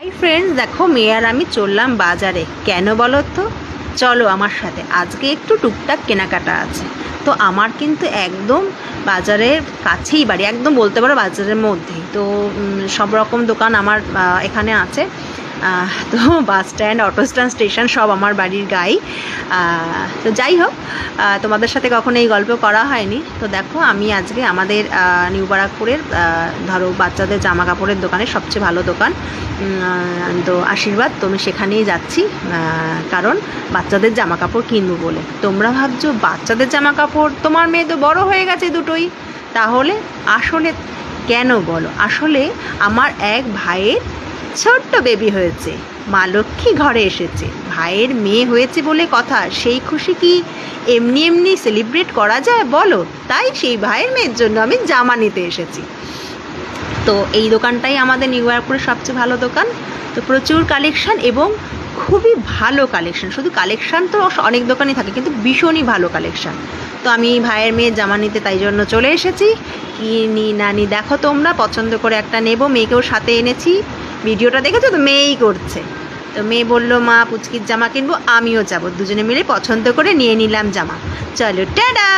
Hi friends দেখো মেয়ার আমি চললাম বাজারে। কেন বলো তো? চলো আমার সাথে। আজকে একটু টুকটাক কেনাকাটা আছে। তো আমার কিন্তু একদম বাজারের কাছেই বাড়ি, একদম বলতে পারো বাজারের মধ্যেই। তো সব রকম দোকান আমার এখানে আছে। তো bus stand, auto stand, station সব আমার বাড়ির গায়ে তো যাই হোক তোমাদের সাথে কখনো এই গল্প করা হয়নি। তো দেখো, আমি আজকে আমাদের নিউ বারাকপুরের ধরো বাচ্চাদের জামা কাপড়ের দোকানে সবচেয়ে ভালো দোকান। তো আশীর্বাদ, তো আমি সেখানেই যাচ্ছি। কারণ বাচ্চাদের জামা কাপড় কিনবো বলে। তোমরা ভাবছ, বাচ্চাদের জামা কাপড় তোমার মেয়ে তো বড় হয়ে গেছে দুটোই। তাহলে আসলে কেন বলো? আসলে আমার এক ভাইয়ের ছোট্ট বেবি হয়েছে। মা লক্ষ্মী ঘরে এসেছে। ভাইয়ের মেয়ে হয়েছে বলে কথা, সেই খুশি কি এমনি এমনি সেলিব্রেট করা যায় বলো? তাই সেই ভাইয়ের মেয়ের জন্য আমি জামা নিতে এসেছি। তো এই দোকানটাই আমাদের নিউ ইয়র্কের সবচেয়ে ভালো দোকান। তো প্রচুর কালেকশন এবং খুবই ভালো কালেকশন শুধু কালেকশন তো অনেক দোকানই থাকে, কিন্তু ভীষণই ভালো কালেকশন তো আমি ভাইয়ের মেয়ের জামা নিতে তাই জন্য চলে এসেছি। কি নি না নি দেখো তোমরা, পছন্দ করে একটা নেব, মেয়েকেও সাথে এনেছি। ভিডিওটা দেখেছ? তো মেয়েই করছে। তো মেয়ে বলল, মা, পুচকির জামা কিনবো, আমিও যাব। দুজনে মিলে পছন্দ করে নিয়ে নিলাম জামা। চলো টাডা